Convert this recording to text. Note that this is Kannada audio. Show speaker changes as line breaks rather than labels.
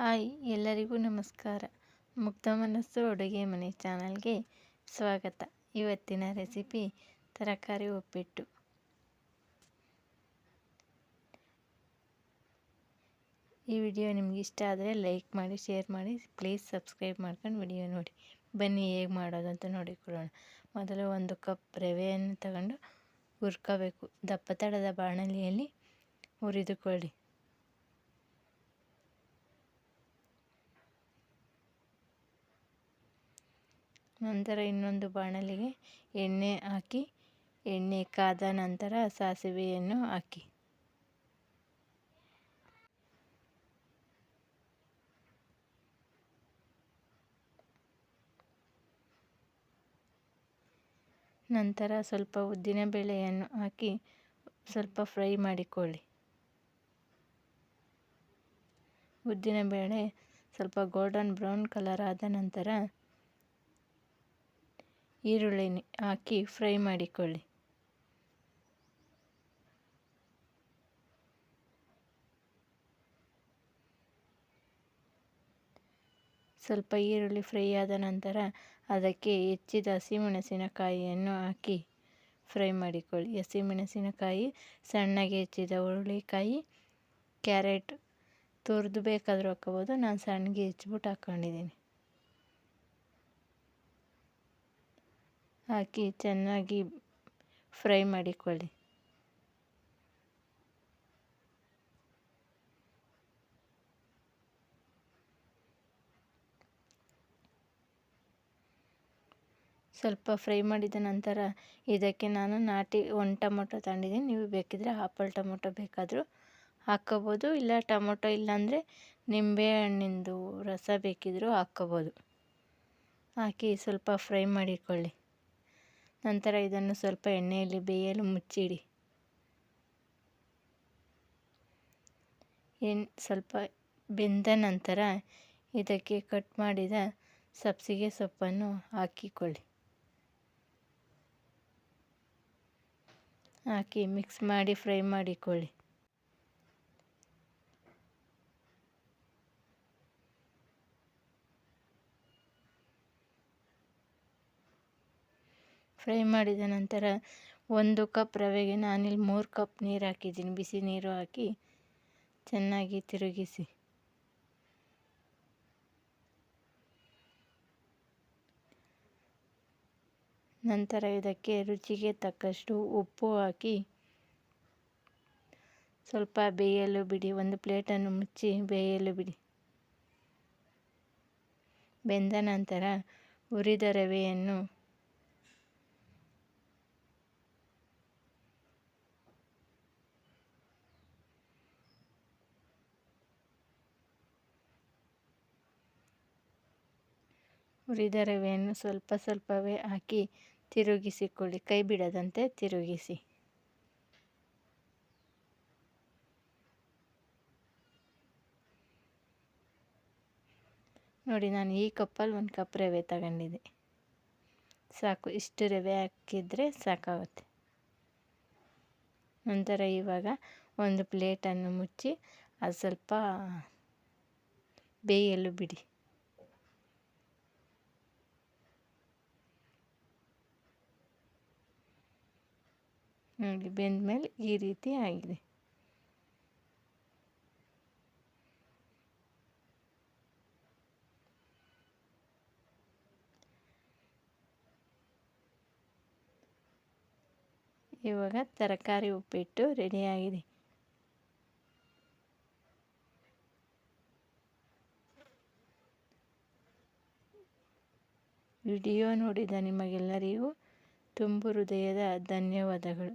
ಹಾಯ್, ಎಲ್ಲರಿಗೂ ನಮಸ್ಕಾರ. ಮುಕ್ತ ಮನಸ್ಸು ಅಡುಗೆ ಮನೆ ಚಾನಲ್ಗೆ ಸ್ವಾಗತ. ಇವತ್ತಿನ ರೆಸಿಪಿ ತರಕಾರಿ ಉಪ್ಪಿಟ್ಟು. ಈ ವಿಡಿಯೋ ನಿಮ್ಗೆ ಇಷ್ಟ ಆದರೆ ಲೈಕ್ ಮಾಡಿ, ಶೇರ್ ಮಾಡಿ, ಪ್ಲೀಸ್ ಸಬ್ಸ್ಕ್ರೈಬ್ ಮಾಡ್ಕೊಂಡು ವಿಡಿಯೋ ನೋಡಿ. ಬನ್ನಿ ಹೇಗೆ ಮಾಡೋದು ಅಂತ ನೋಡಿಕೊಳ್ಳೋಣ. ಮೊದಲು ಒಂದು ಕಪ್ ರವೆಯನ್ನು ತಗೊಂಡು ಹುರ್ಕೋಬೇಕು. ದಪ್ಪ ತಡದ ಬಾಣಲಿಯಲ್ಲಿ ಹುರಿದುಕೊಳ್ಳಿ. ನಂತರ ಇನ್ನೊಂದು ಬಾಣಲಿಗೆ ಎಣ್ಣೆ ಹಾಕಿ, ಎಣ್ಣೆ ಕಾದ ನಂತರ ಸಾಸಿವೆಯನ್ನು ಹಾಕಿ. ನಂತರ ಸ್ವಲ್ಪ ಉದ್ದಿನ ಬೇಳೆಯನ್ನು ಹಾಕಿ ಸ್ವಲ್ಪ ಫ್ರೈ ಮಾಡಿಕೊಳ್ಳಿ. ಉದ್ದಿನ ಬೇಳೆ ಸ್ವಲ್ಪ ಗೋಲ್ಡನ್ ಬ್ರೌನ್ ಕಲರ್ ಆದ ನಂತರ ಈರುಳ್ಳಿ ಹಾಕಿ ಫ್ರೈ ಮಾಡಿಕೊಳ್ಳಿ. ಸ್ವಲ್ಪ ಈರುಳ್ಳಿ ಫ್ರೈ ಆದ ನಂತರ ಅದಕ್ಕೆ ಹೆಚ್ಚಿದ ಹಸಿಮೆಣಸಿನಕಾಯಿಯನ್ನು ಹಾಕಿ ಫ್ರೈ ಮಾಡಿಕೊಳ್ಳಿ. ಹಸಿಮೆಣಸಿನಕಾಯಿ, ಸಣ್ಣಗೆ ಹೆಚ್ಚಿದ ಹುರುಳಿಕಾಯಿ, ಕ್ಯಾರೆಟ್, ತುರಿದು ಬೇಕಾದರೂ ಹಾಕ್ಕೋಬೋದು ನಾನು ಸಣ್ಣಗೆ ಹೆಚ್ಚಿಬಿಟ್ಟು ಹಾಕ್ಕೊಂಡಿದ್ದೀನಿ ಹಾಕಿ ಚೆನ್ನಾಗಿ ಫ್ರೈ ಮಾಡಿಕೊಳ್ಳಿ. ಸ್ವಲ್ಪ ಫ್ರೈ ಮಾಡಿದ ನಂತರ ಇದಕ್ಕೆ ನಾನು ನಾಟಿ ಒಂದು ಟೊಮೊಟೊ ತಗೊಂಡಿದ್ದೀನಿ ನೀವು ಬೇಕಿದ್ರೆ ಆಪಲ್ ಟೊಮೊಟೊ ಬೇಕಾದರೂ ಹಾಕ್ಕೋಬೋದು. ಇಲ್ಲ ಟೊಮೊಟೊ ಇಲ್ಲಾಂದರೆ ನಿಂಬೆ ಹಣ್ಣಿಂದು ರಸ ಬೇಕಿದ್ದರೂ ಹಾಕ್ಕೋಬೋದು. ಹಾಕಿ ಸ್ವಲ್ಪ ಫ್ರೈ ಮಾಡಿಕೊಳ್ಳಿ. ನಂತರ ಇದನ್ನು ಸ್ವಲ್ಪ ಎಣ್ಣೆಯಲ್ಲಿ ಬೇಯಲು ಮುಚ್ಚಿಡಿ. ಎಣ್, ಸ್ವಲ್ಪ ಬೆಂದ ನಂತರ ಇದಕ್ಕೆ ಕಟ್ ಮಾಡಿದ ಸಬ್ಸಿಗೆ ಸೊಪ್ಪನ್ನು ಹಾಕಿಕೊಳ್ಳಿ. ಹಾಕಿ ಮಿಕ್ಸ್ ಮಾಡಿ ಫ್ರೈ ಮಾಡಿಕೊಳ್ಳಿ. ಫ್ರೈ ಮಾಡಿದ ನಂತರ ಒಂದು ಕಪ್ ರವೆಗೆ ನಾನಿಲ್ಲಿ ಮೂರು ಕಪ್ ನೀರು ಹಾಕಿದ್ದೀನಿ. ಬಿಸಿ ನೀರು ಹಾಕಿ ಚೆನ್ನಾಗಿ ತಿರುಗಿಸಿ. ನಂತರ ಇದಕ್ಕೆ ರುಚಿಗೆ ತಕ್ಕಷ್ಟು ಉಪ್ಪು ಹಾಕಿ ಸ್ವಲ್ಪ ಬೇಯಲು ಬಿಡಿ. ಒಂದು ಪ್ಲೇಟನ್ನು ಮುಚ್ಚಿ ಬೇಯಲು ಬಿಡಿ. ಬೆಂದ ನಂತರ ಹುರಿದ ರವೆಯನ್ನು ಹುರಿದ ರವೆಯನ್ನು ಸ್ವಲ್ಪ ಸ್ವಲ್ಪವೇ ಹಾಕಿ ತಿರುಗಿಸಿಕೊಳ್ಳಿ. ಕೈ ಬಿಡದಂತೆ ತಿರುಗಿಸಿ. ನೋಡಿ, ನಾನು ಈ ಕಪ್ಪಲ್ಲಿ ಒಂದು ಕಪ್ ರವೆ ತಗೊಂಡಿದ್ದೆ. ಸಾಕು, ಇಷ್ಟು ರವೆ ಹಾಕಿದರೆ ಸಾಕಾಗುತ್ತೆ. ನಂತರ ಇವಾಗ ಒಂದು ಪ್ಲೇಟನ್ನು ಮುಚ್ಚಿ, ಅದು ಸ್ವಲ್ಪ ಬೇಯಲು ಬಿಡಿ. ನೋಡಿ, ಬೆಂದ ಮೇಲೆ ಈ ರೀತಿ ಆಗಿದೆ. ಇವಾಗ ತರಕಾರಿ ಉಪ್ಪಿಟ್ಟು ರೆಡಿಯಾಗಿದೆ ವಿಡಿಯೋ ನೋಡಿದ ನಿಮಗೆಲ್ಲರಿಗೂ ತುಂಬು ಹೃದಯದ ಧನ್ಯವಾದಗಳು.